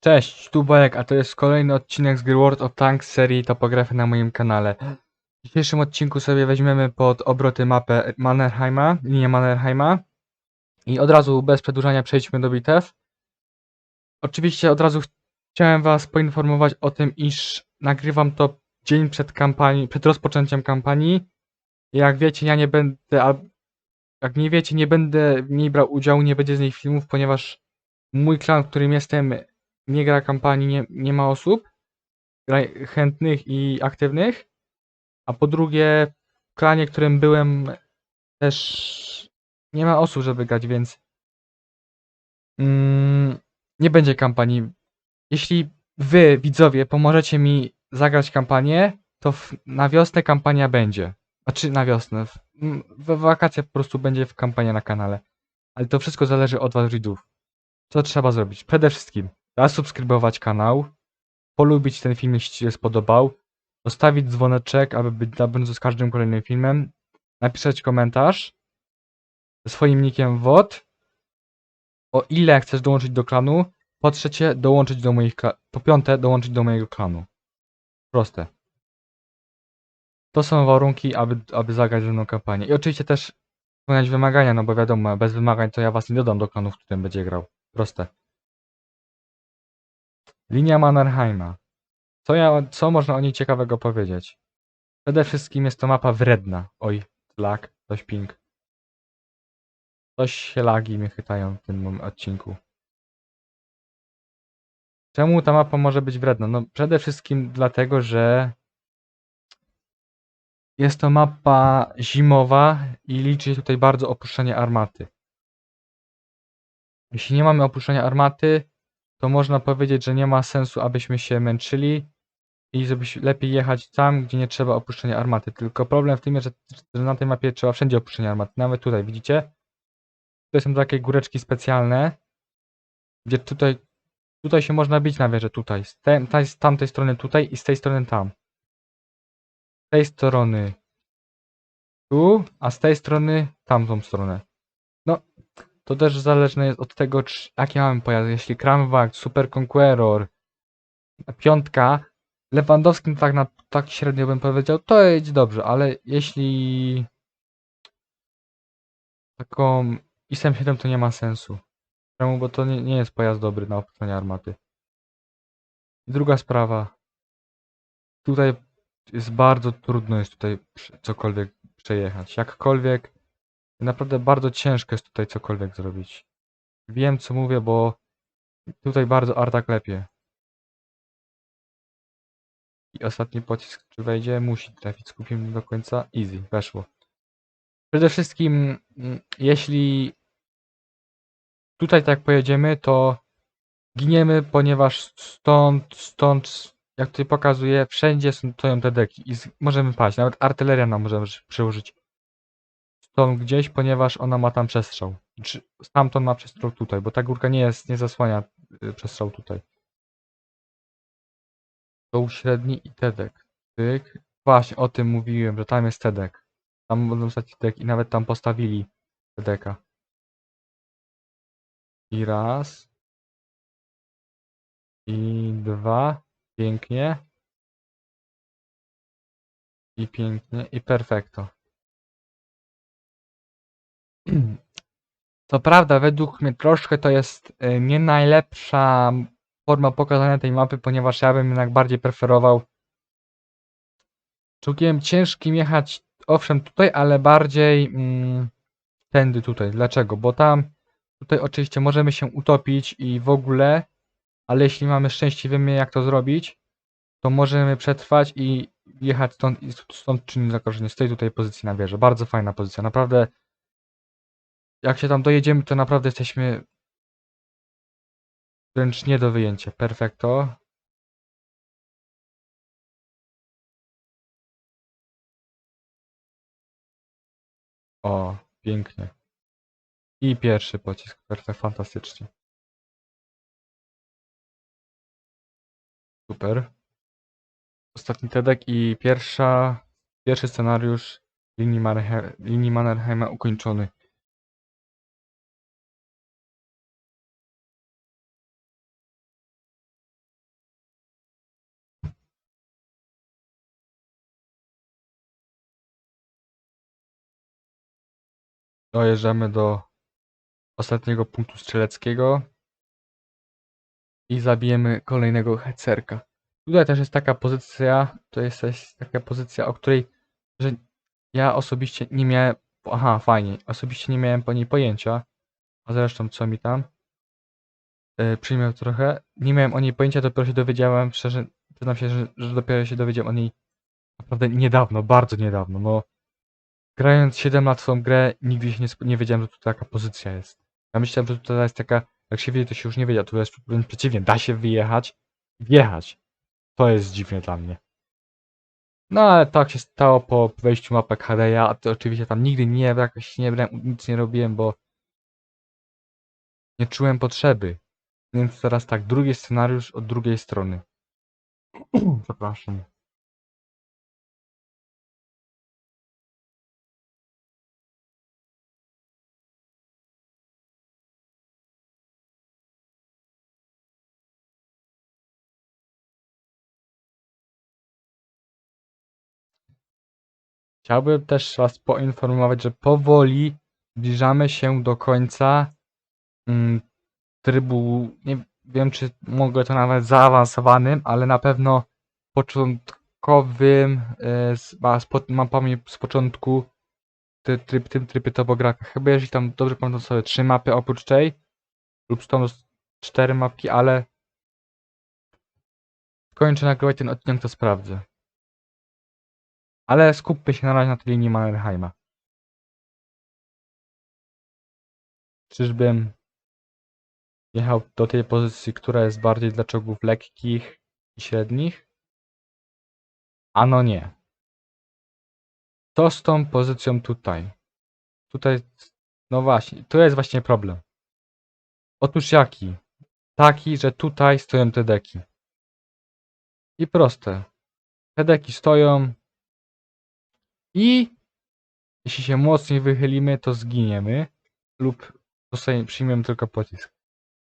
Cześć, tu Bojek, a to jest kolejny odcinek z gry World of Tanks serii Topografy na moim kanale. W dzisiejszym odcinku sobie weźmiemy pod obroty mapę Mannerheima, linię Mannerheima i od razu bez przedłużania przejdźmy do bitew. Oczywiście od razu chciałem was poinformować o tym, iż nagrywam to dzień przed kampanii, przed rozpoczęciem kampanii. Jak wiecie, ja nie będę, a jak nie wiecie, nie będę w niej brał udziału, nie będzie z niej filmów, ponieważ mój klan, w którym jestem, nie gra kampanii, nie, nie ma osób chętnych i aktywnych. A po drugie, w klanie, w którym byłem, też nie ma osób, żeby grać, więc mm, nie będzie kampanii. Jeśli wy, widzowie, pomożecie mi zagrać kampanię, to w, na wiosnę kampania będzie. Znaczy na wiosnę. W, we wakacje po prostu będzie w kampania na kanale. Ale to wszystko zależy od was, widzów. Co trzeba zrobić? Przede wszystkim zasubskrybować kanał, polubić ten film, jeśli Ci się spodobał, zostawić dzwoneczek, aby być na bieżąco z każdym kolejnym filmem, napisać komentarz ze swoim nickiem WOD, o ile chcesz dołączyć do klanu, po trzecie dołączyć do moich po piąte dołączyć do mojego klanu. Proste. To są warunki, aby, aby zagrać ze mną kampanię. I oczywiście też spełniać wymagania, no bo wiadomo, bez wymagań to ja was nie dodam do klanu, w którym będzie grał. Proste. Linia Mannerheima. Co, ja, co można o niej ciekawego powiedzieć? Przede wszystkim jest to mapa wredna. Oj, lag, coś ping. Coś się lagi mnie chytają w tym odcinku. Czemu ta mapa może być wredna? No przede wszystkim dlatego, że jest to mapa zimowa i liczy się tutaj bardzo opuszczenie armaty. Jeśli nie mamy opuszczenia armaty, to można powiedzieć, że nie ma sensu, abyśmy się męczyli i żeby lepiej jechać tam, gdzie nie trzeba opuszczenia armaty. Tylko problem w tym jest, że, na tej mapie trzeba wszędzie opuszczenia armaty. Nawet tutaj, widzicie? Tutaj są takie góreczki specjalne, gdzie tutaj, tutaj się można bić na wieżę, tutaj. Z, te, z tamtej strony tutaj i z tej strony tam. Z tej strony tu, a z tej strony tamtą stronę. No, to też zależne jest od tego, czy, jaki mamy pojazd. Jeśli Kramwag, Super Conqueror, piątka, Lewandowskim tak na tak średnio bym powiedział, to jest dobrze, ale jeśli taką ISM 7 to nie ma sensu. Czemu? Bo to nie, nie jest pojazd dobry na opuszczenie armaty. Druga sprawa. Tutaj jest bardzo trudno jest tutaj cokolwiek przejechać. Jakkolwiek naprawdę bardzo ciężko jest tutaj cokolwiek zrobić. Wiem co mówię, bo tutaj bardzo arta klepie. I ostatni pocisk, czy wejdzie, musi trafić. Skupimy do końca. Easy, weszło. Przede wszystkim, mm, jeśli tutaj tak pojedziemy, to giniemy, ponieważ stąd, stąd, jak tutaj pokazuje, wszędzie są, stoją te deki i możemy paść. Nawet artyleria nam możemy przełożyć stąd gdzieś, ponieważ ona ma tam przestrzał. Czy stamtąd ma przestrzał tutaj, bo ta górka nie jest, nie zasłania y, przestrzał tutaj. Są średni i Tedek. Tyk. Właśnie o tym mówiłem, że tam jest Tedek. Tam będą stać Tedek i nawet tam postawili Tedeka. I raz. I dwa. Pięknie. I pięknie. I perfekto. Co prawda, według mnie troszkę to jest y, nie najlepsza forma pokazania tej mapy, ponieważ ja bym jednak bardziej preferował czołgiem ciężkim jechać, owszem tutaj, ale bardziej mm, tędy tutaj. Dlaczego? Bo tam, tutaj oczywiście możemy się utopić i w ogóle, ale jeśli mamy szczęście, wiemy jak to zrobić, to możemy przetrwać i jechać stąd i stąd czynnik zagrożenia z tej tutaj pozycji na wieży. Bardzo fajna pozycja, naprawdę. Jak się tam dojedziemy, to naprawdę jesteśmy wręcz nie do wyjęcia. Perfekto. O, pięknie. I pierwszy pocisk. Perfekt, fantastycznie. Super. Ostatni Tedek i pierwsza, pierwszy scenariusz linii, linii Mannerheima ukończony. Dojeżdżamy do ostatniego punktu strzeleckiego i zabijemy kolejnego hecerka. Tutaj też jest taka pozycja, to jest taka pozycja, o której że ja osobiście nie miałem, aha, fajnie, osobiście nie miałem po niej pojęcia, a zresztą co mi tam, yy, przyjmę trochę, nie miałem o niej pojęcia, dopiero się dowiedziałem, szczerze, przyznam się, że, że dopiero się dowiedziałem o niej naprawdę niedawno, bardzo niedawno, no grając 7 lat w tą grę, nigdy się nie, nie wiedziałem, że tu taka pozycja jest. Ja myślałem, że tutaj jest taka, jak się wiedzie, to się już nie wiedział, tu jest przeciwnie, da się wyjechać, wjechać. To jest dziwne dla mnie. No ale tak się stało po wejściu mapek HD'a, a to oczywiście tam nigdy nie, jakoś nie brałem, nic nie robiłem, bo nie czułem potrzeby. Więc teraz tak, drugi scenariusz od drugiej strony. Przepraszam. Chciałbym też Was poinformować, że powoli zbliżamy się do końca mm, trybu, nie wiem czy mogę to nazwać zaawansowanym, ale na pewno początkowym e, z ma- z pod- mapami z początku ty, tryb, tym tryby topografii. Chyba jeżeli tam dobrze pamiętam sobie trzy mapy oprócz tej lub są z- cztery mapki, ale kończę nagrywać ten odcinek, to sprawdzę. Ale skupmy się na razie na tej linii Mannerheima. Czyżbym jechał do tej pozycji, która jest bardziej dla czołgów lekkich i średnich? Ano nie. Co z tą pozycją tutaj? Tutaj, no właśnie, to jest właśnie problem. Otóż jaki? Taki, że tutaj stoją te deki. I proste. Te deki stoją i jeśli się mocniej wychylimy, to zginiemy lub przyjmiemy tylko pocisk.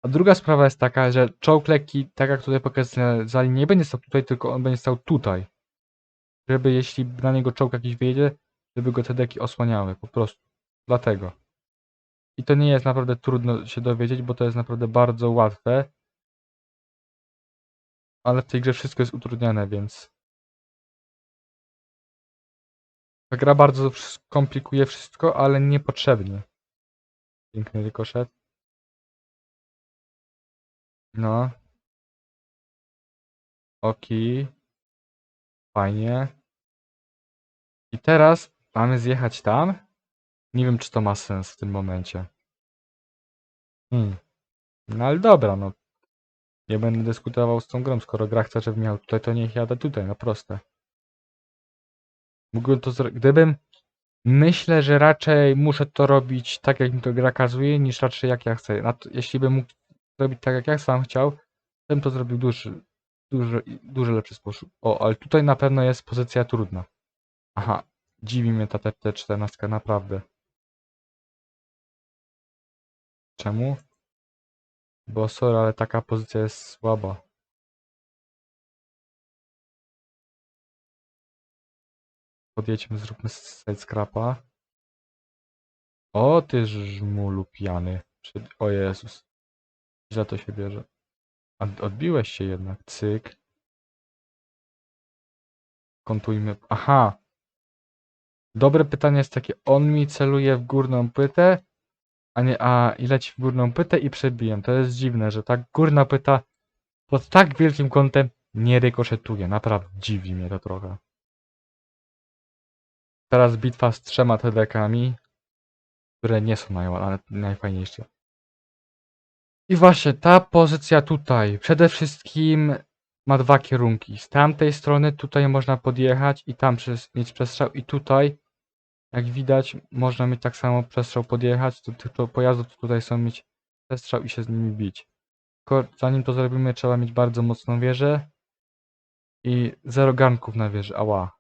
A druga sprawa jest taka, że czołg lekki, tak jak tutaj pokazali, nie będzie stał tutaj, tylko on będzie stał tutaj. Żeby jeśli na niego czołg jakiś wyjedzie, żeby go te deki osłaniały, po prostu. Dlatego. I to nie jest naprawdę trudno się dowiedzieć, bo to jest naprawdę bardzo łatwe. Ale w tej grze wszystko jest utrudniane, więc... Ta gra bardzo komplikuje wszystko, ale niepotrzebnie. Piękny rykoszet. No. Oki. Fajnie. I teraz mamy zjechać tam. Nie wiem, czy to ma sens w tym momencie. Hmm. No ale dobra, no. Nie będę dyskutował z tą grą, skoro gra chce, żebym miał tutaj, to niech jadę tutaj, no proste. Mógłbym to zrobić. Gdybym. Myślę, że raczej muszę to robić tak, jak mi to gra kazuje, niż raczej jak ja chcę. Na to, jeśli bym mógł zrobić tak, jak ja sam chciał, bym to zrobił duży, duży, duży lepszy sposób. O, ale tutaj na pewno jest pozycja trudna. Aha, dziwi mnie ta TT14, naprawdę. Czemu? Bo sorry, ale taka pozycja jest słaba. Podjedźmy, zróbmy side scrapa. O, ty żmulu pijany. Przy- O Jezus. Za to się bierze. Odbiłeś się jednak. Cyk. Kontujmy. Aha. Dobre pytanie jest takie. On mi celuje w górną płytę, a nie a i leci w górną płytę i przebijem. To jest dziwne, że tak górna płyta pod tak wielkim kątem nie rykoszetuje. Naprawdę dziwi mnie to trochę. Teraz bitwa z trzema TDK-ami, które nie są naj, najfajniejsze. I właśnie ta pozycja tutaj przede wszystkim ma dwa kierunki. Z tamtej strony tutaj można podjechać i tam przez, mieć przestrzał i tutaj jak widać można mieć tak samo przestrzał podjechać. Tu tych pojazdów tutaj są mieć przestrzał i się z nimi bić. Tylko zanim to zrobimy trzeba mieć bardzo mocną wieżę i zero garnków na wieży. Ała.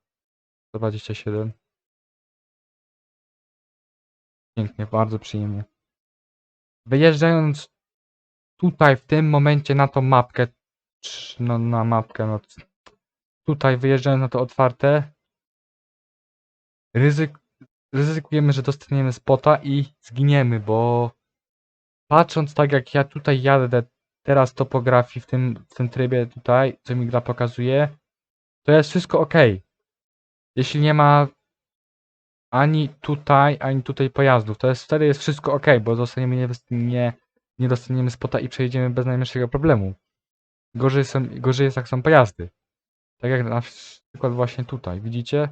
127. Pięknie, bardzo przyjemnie. Wyjeżdżając tutaj w tym momencie na tą mapkę, no na mapkę, no tutaj wyjeżdżając na to otwarte, ryzyk, ryzykujemy, że dostaniemy spota i zginiemy, bo patrząc tak jak ja tutaj jadę teraz topografii w tym, w tym trybie tutaj, co mi gra pokazuje, to jest wszystko ok. Jeśli nie ma ani tutaj, ani tutaj pojazdów, to jest wtedy jest wszystko ok, bo dostaniemy nie, nie, nie dostaniemy spota i przejedziemy bez najmniejszego problemu. Gorzej, są, gorzej jest jak są pojazdy. Tak jak na przykład właśnie tutaj, widzicie?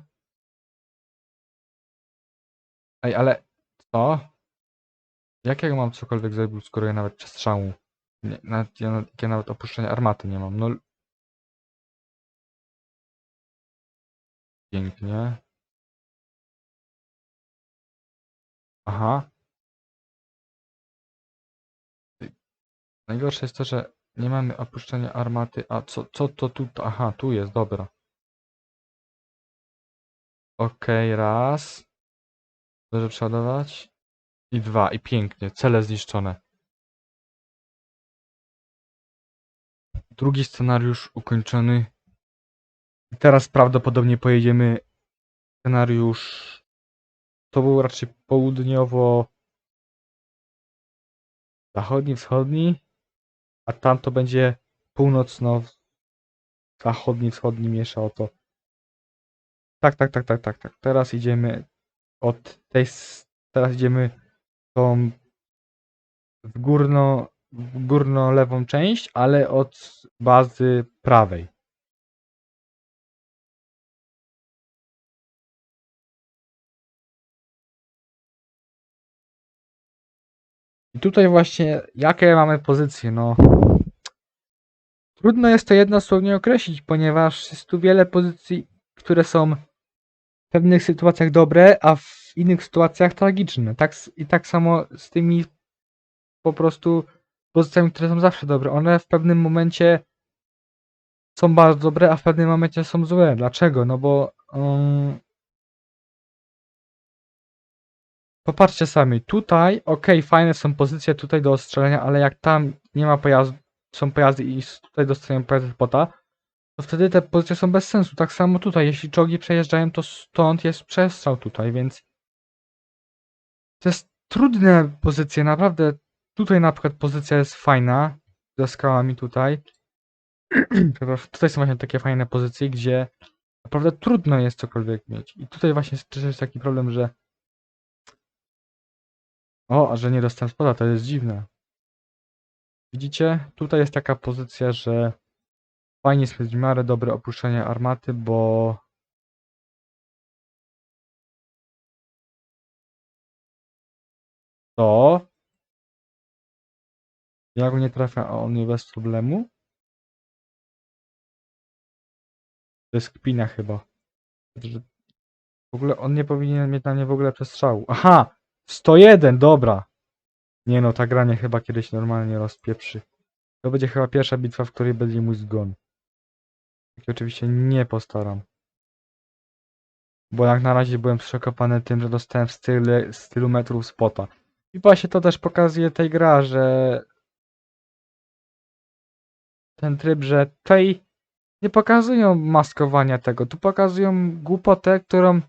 Ej, ale co? Jak ja mam cokolwiek zrobił, skoro ja nawet przestrzału, nie, nawet, ja, ja nawet opuszczenia armaty nie mam, no... Pięknie. Aha. Najgorsze jest to, że nie mamy opuszczenia armaty, a co, co to tu, aha, tu jest, dobra. Okej, raz. Dobrze przeładować. I dwa, i pięknie, cele zniszczone. Drugi scenariusz ukończony. I teraz prawdopodobnie pojedziemy scenariusz. To był raczej południowo zachodni, wschodni, a tam to będzie północno zachodni, wschodni mieszało to. Tak, tak, tak, tak, tak, tak. Teraz idziemy od tej, teraz idziemy tą w górno, w górno lewą część, ale od bazy prawej. I tutaj właśnie, jakie mamy pozycje, no. Trudno jest to jednosłownie określić, ponieważ jest tu wiele pozycji, które są w pewnych sytuacjach dobre, a w innych sytuacjach tragiczne. Tak, I tak samo z tymi po prostu pozycjami, które są zawsze dobre. One w pewnym momencie są bardzo dobre, a w pewnym momencie są złe. Dlaczego? No bo um, popatrzcie sami. Tutaj, ok, fajne są pozycje tutaj do ostrzelenia, ale jak tam nie ma pojazdu, są pojazdy i tutaj dostajemy pojazdy spota, to wtedy te pozycje są bez sensu. Tak samo tutaj, jeśli czołgi przejeżdżają, to stąd jest przestrzał tutaj, więc to jest trudne pozycje, naprawdę. Tutaj na przykład pozycja jest fajna, ze skałami tutaj. Tutaj są właśnie takie fajne pozycje, gdzie naprawdę trudno jest cokolwiek mieć. I tutaj właśnie też jest taki problem, że o, a że nie dostałem spoda, to jest dziwne. Widzicie? Tutaj jest taka pozycja, że fajnie jest w miarę dobre opuszczenie armaty, bo to ja go nie trafię, a on mnie bez problemu. To jest kpina chyba. W ogóle on nie powinien mieć na mnie w ogóle przestrzału. Aha! 101, dobra. Nie no, ta gra mnie chyba kiedyś normalnie rozpieprzy. To będzie chyba pierwsza bitwa, w której będzie mój zgon. Się oczywiście nie postaram. Bo jak na razie byłem przekopany tym, że dostałem w style, stylu metrów spota. I właśnie to też pokazuje tej gra, że ten tryb, że tutaj nie pokazują maskowania tego, tu pokazują głupotę, którą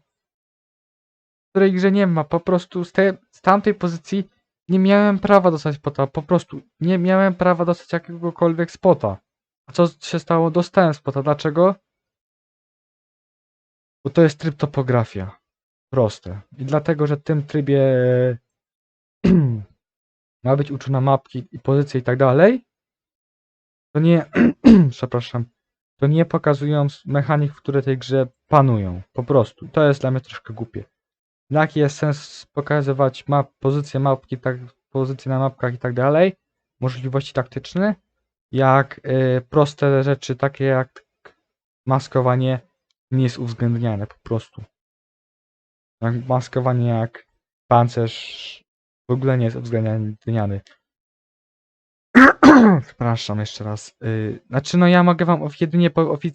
której grze nie ma. Po prostu z, tej, z tamtej pozycji nie miałem prawa dostać spota. Po prostu nie miałem prawa dostać jakiegokolwiek spota. A co się stało? Dostałem spota. Dlaczego? Bo to jest tryb topografia. Proste. I dlatego, że w tym trybie ma być uczona mapki i pozycje i tak dalej, to nie, przepraszam, to nie pokazują mechanik, które tej grze panują. Po prostu. To jest dla mnie troszkę głupie. Jaki jest sens pokazywać map, pozycje mapki, tak, pozycje na mapkach i tak dalej, możliwości taktyczne, jak y, proste rzeczy, takie jak maskowanie, nie jest uwzględniane po prostu. Jak maskowanie jak pancerz w ogóle nie jest uwzględniany. Przepraszam jeszcze raz. Y, znaczy, no ja mogę wam jedynie,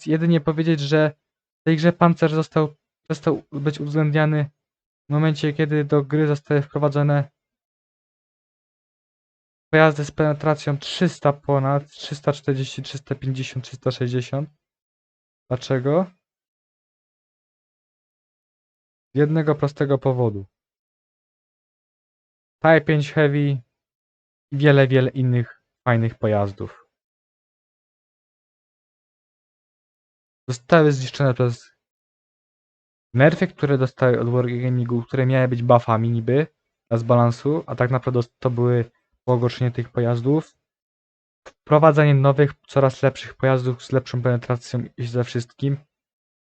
jedynie powiedzieć, że w tej grze pancerz został, przestał być uwzględniany momencie, kiedy do gry zostały wprowadzone pojazdy z penetracją 300 ponad, 340, 350, 360. Dlaczego? Z jednego prostego powodu. Type 5 Heavy i wiele, wiele innych fajnych pojazdów. Zostały zniszczone przez nerfy, które dostały od Wargamingu, które miały być buffami niby dla zbalansu, a tak naprawdę to były pogorszenie tych pojazdów. Wprowadzanie nowych, coraz lepszych pojazdów z lepszą penetracją i ze wszystkim.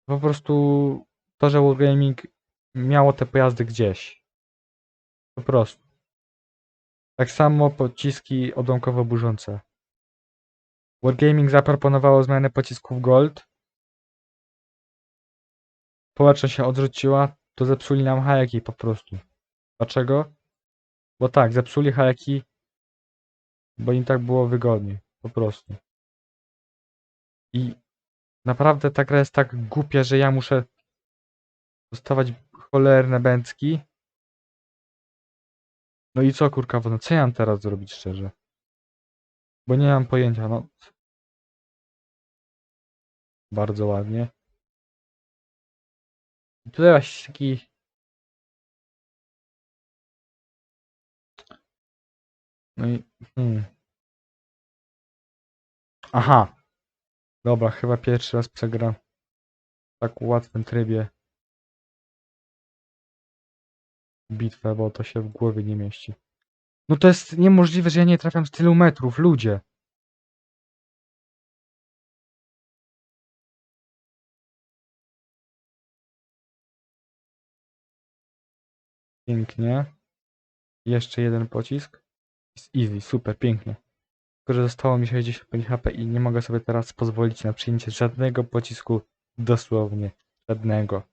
Po prostu to, że Wargaming miało te pojazdy gdzieś. Po prostu. Tak samo pociski odłamkowo burzące. Wargaming zaproponowało zmianę pocisków Gold. Społeczność się odrzuciła, to zepsuli nam hajaki po prostu. Dlaczego? Bo tak, zepsuli hajaki, bo im tak było wygodniej. Po prostu. I naprawdę ta gra jest tak głupia, że ja muszę dostawać cholerne bęcki. No i co kurka wodna, co ja mam teraz zrobić szczerze? Bo nie mam pojęcia, no. Bardzo ładnie. Tutaj właśnie taki... No i... Hmm. Aha. Dobra, chyba pierwszy raz przegram w tak łatwym trybie bitwę, bo to się w głowie nie mieści. No to jest niemożliwe, że ja nie trafiam z tylu metrów, ludzie. Pięknie. Jeszcze jeden pocisk. Jest easy, super, pięknie. Tylko, że zostało mi 65 HP i nie mogę sobie teraz pozwolić na przyjęcie żadnego pocisku, dosłownie żadnego.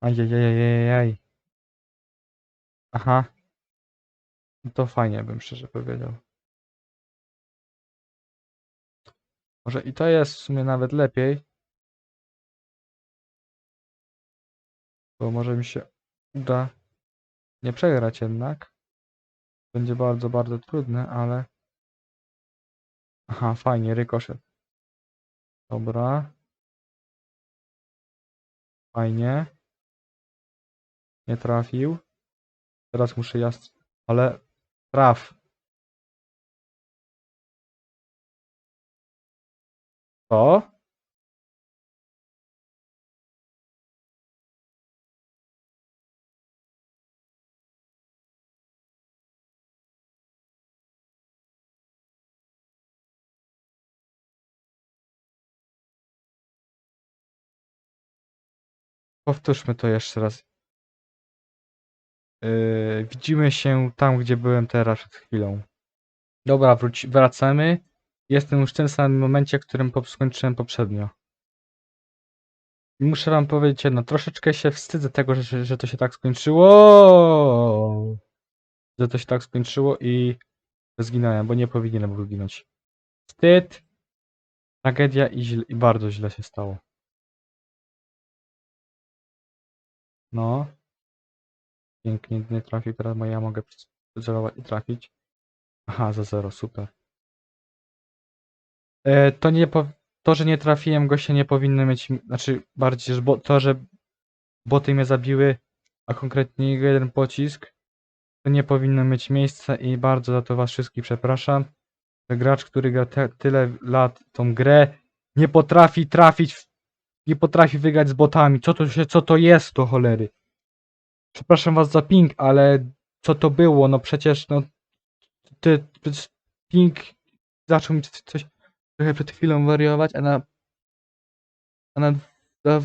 Ajajajajajaj. Aha. No To fajnie bym szczerze powiedział. Może i to jest w sumie nawet lepiej. Bo może mi się uda nie przegrać jednak. Będzie bardzo, bardzo trudne, ale... Aha, fajnie, rykoszet. Dobra. Fajnie. Nie trafił. Teraz muszę jast... Ale... Traf. Co? Powtórzmy to jeszcze raz. Yy, widzimy się tam, gdzie byłem teraz przed chwilą. Dobra, wróci, wracamy. Jestem już w tym samym momencie, w którym skończyłem poprzednio. I Muszę wam powiedzieć jedno, troszeczkę się wstydzę tego, że, że to się tak skończyło. Że to się tak skończyło i zginąłem, bo nie powinienem był zginąć. Wstyd, tragedia i, źle, i bardzo źle się stało. No. Pięknie, nie trafił, teraz ja mogę przycelować i trafić. Aha, za zero, super. E, to nie po, to, że nie trafiłem go się nie powinno mieć, znaczy bardziej, że bo, to, że boty mnie zabiły, a konkretnie jeden pocisk, to nie powinno mieć miejsca i bardzo za to was wszystkich przepraszam. Gracz, który gra te, tyle lat tą grę, nie potrafi trafić, w, nie potrafi wygrać z botami. Co to się, co to jest to cholery? Przepraszam was za ping, ale co to było? No przecież, no, ty, ping zaczął mi coś, trochę przed chwilą wariować, a na, a na, na,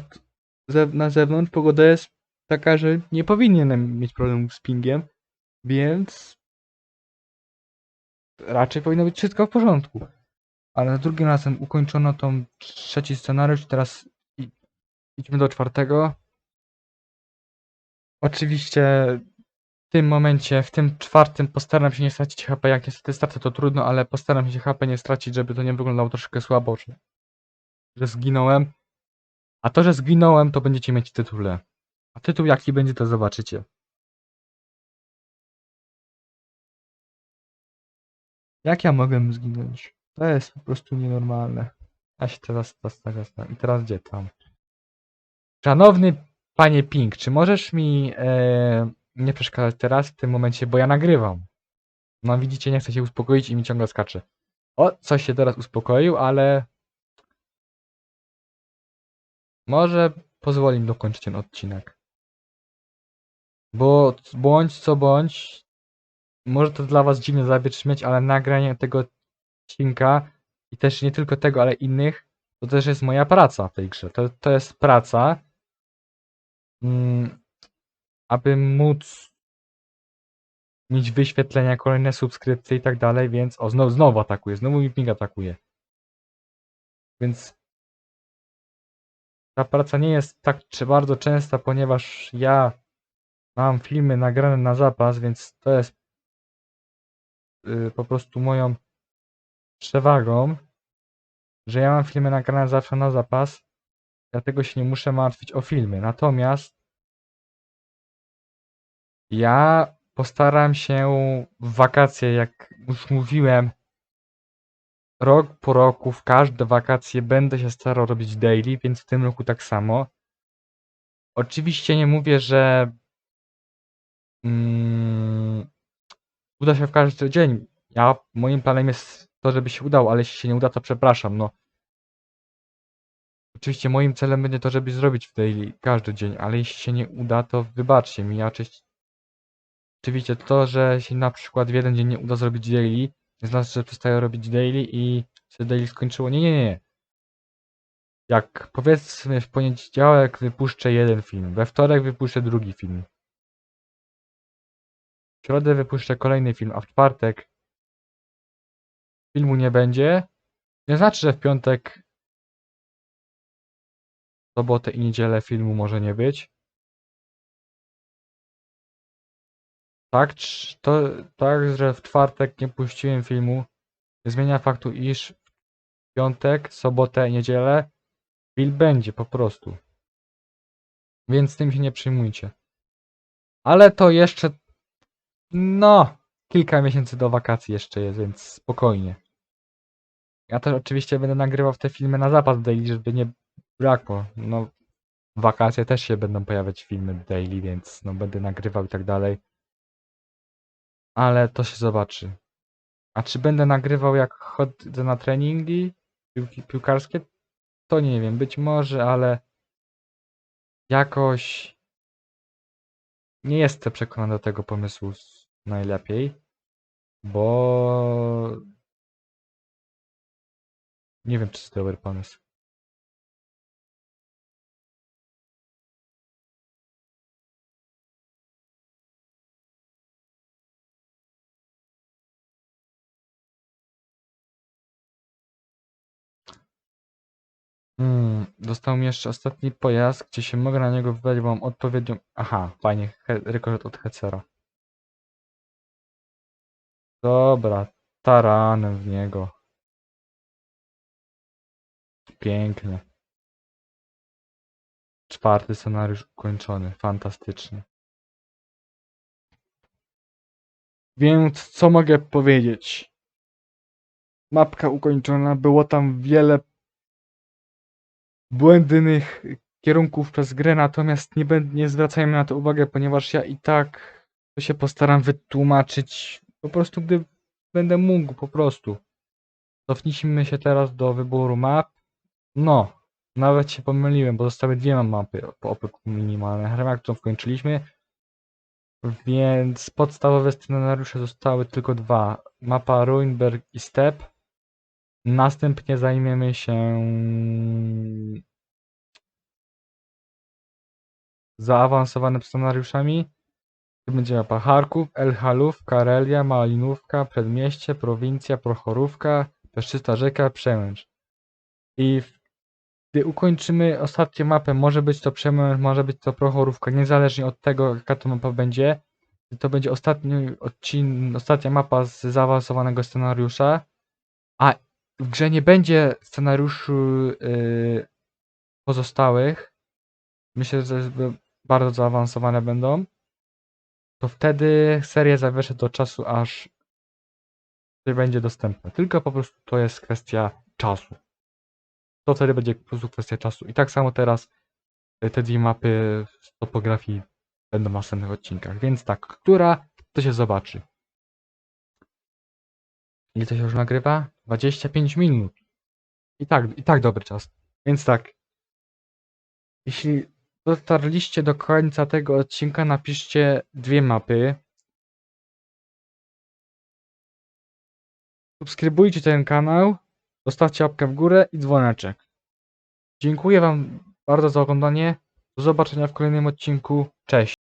zew- na zewnątrz pogoda jest taka, że nie powinienem mieć problemów z pingiem, więc raczej powinno być wszystko w porządku. Ale drugim razem ukończono tą trzeci scenariusz, teraz idźmy do czwartego. Oczywiście w tym momencie, w tym czwartym postaram się nie stracić HP, jak niestety stracę to trudno, ale postaram się HP nie stracić, żeby to nie wyglądało troszkę słabo, że, że zginąłem. A to, że zginąłem, to będziecie mieć w tytule. A tytuł jaki będzie, to zobaczycie. Jak ja mogłem zginąć? To jest po prostu nienormalne. Ja się teraz, teraz. I teraz gdzie tam? Szanowny panie Pink, czy możesz mi e, nie przeszkadzać teraz w tym momencie, bo ja nagrywam. No widzicie, nie chcę się uspokoić i mi ciągle skacze. O, coś się teraz uspokoił, ale może pozwoli mi dokończyć ten odcinek. Bo bądź co bądź, może to dla was dziwnie zabrzmieć, ale nagranie tego odcinka i też nie tylko tego, ale innych, to też jest moja praca w tej grze. To, to jest praca, mm, aby móc mieć wyświetlenia, kolejne subskrypcje i tak dalej, więc o, znowu, znowu atakuje, znowu mi ping atakuje. Więc ta praca nie jest tak bardzo częsta, ponieważ ja mam filmy nagrane na zapas, więc to jest y, po prostu moją przewagą, że ja mam filmy nagrane zawsze na zapas, dlatego się nie muszę martwić o filmy. Natomiast ja postaram się w wakacje, jak już mówiłem, rok po roku, w każde wakacje będę się starał robić daily, więc w tym roku tak samo. Oczywiście nie mówię, że mm, uda się w każdy dzień. Ja, moim planem jest to, żeby się udało, ale jeśli się nie uda, to przepraszam, no. Oczywiście moim celem będzie to, żeby zrobić w daily każdy dzień, ale jeśli się nie uda, to wybaczcie mi. Oczywiście to, że się na przykład w jeden dzień nie uda zrobić daily, nie znaczy, że przestaję robić daily i się daily skończyło. Nie, nie, nie. Jak powiedzmy w poniedziałek wypuszczę jeden film, we wtorek wypuszczę drugi film. W środę wypuszczę kolejny film, a w czwartek filmu nie będzie. Nie znaczy, że w piątek, sobotę i niedzielę filmu może nie być. Tak, to tak, że w czwartek nie puściłem filmu, nie zmienia faktu, iż w piątek, sobotę, niedzielę film będzie po prostu. Więc tym się nie przejmujcie. Ale to jeszcze, no, kilka miesięcy do wakacji jeszcze jest, więc spokojnie. Ja też oczywiście będę nagrywał te filmy na zapas daily, żeby nie brakło. No, w wakacje też się będą pojawiać filmy daily, więc no będę nagrywał i tak dalej. Ale to się zobaczy. A czy będę nagrywał jak chodzę na treningi piłki, piłkarskie? To nie wiem, być może, ale jakoś nie jestem przekonany do tego pomysłu najlepiej, bo nie wiem, czy to jest dobry pomysł. Hmm, dostał mi jeszcze ostatni pojazd, gdzie się mogę na niego wybrać, bo mam odpowiednią... Aha, fajnie, he- rykoszet od Hecera. Dobra, taranem w niego. Pięknie. Czwarty scenariusz ukończony, fantastycznie. Więc co mogę powiedzieć? Mapka ukończona, było tam wiele błędnych kierunków przez grę, natomiast nie, bę- nie zwracajmy na to uwagę, ponieważ ja i tak to się postaram wytłumaczyć po prostu, gdy będę mógł, po prostu. Cofnijmy się teraz do wyboru map. No, nawet się pomyliłem, bo zostały dwie mapy po opieku minimalne. Hermak, którą wkończyliśmy. Więc podstawowe scenariusze zostały tylko dwa. Mapa Ruinberg i Step. Następnie zajmiemy się zaawansowanym scenariuszami. Będzie mapa Charków, Elchalów, Karelia, Malinówka, Przedmieście, Prowincja, Prochorówka, Peszczysta Rzeka, Przemęcz. I gdy ukończymy ostatnią mapę, może być to Przemęcz, może być to Prochorówka, niezależnie od tego, jaka to mapa będzie. To będzie ostatni odcinek, ostatnia mapa z zaawansowanego scenariusza. W grze nie będzie scenariuszy pozostałych. Myślę, że bardzo zaawansowane będą. To wtedy serię zawieszę do czasu, aż będzie dostępna. Tylko po prostu to jest kwestia czasu. To wtedy będzie po prostu kwestia czasu. I tak samo teraz te, te dwie mapy z topografii będą w następnych odcinkach. Więc tak, która to się zobaczy. Ile to się już nagrywa? 25 minut. I tak, i tak dobry czas. Więc tak. Jeśli dotarliście do końca tego odcinka, napiszcie dwie mapy. Subskrybujcie ten kanał, zostawcie łapkę w górę i dzwoneczek. Dziękuję Wam bardzo za oglądanie. Do zobaczenia w kolejnym odcinku. Cześć.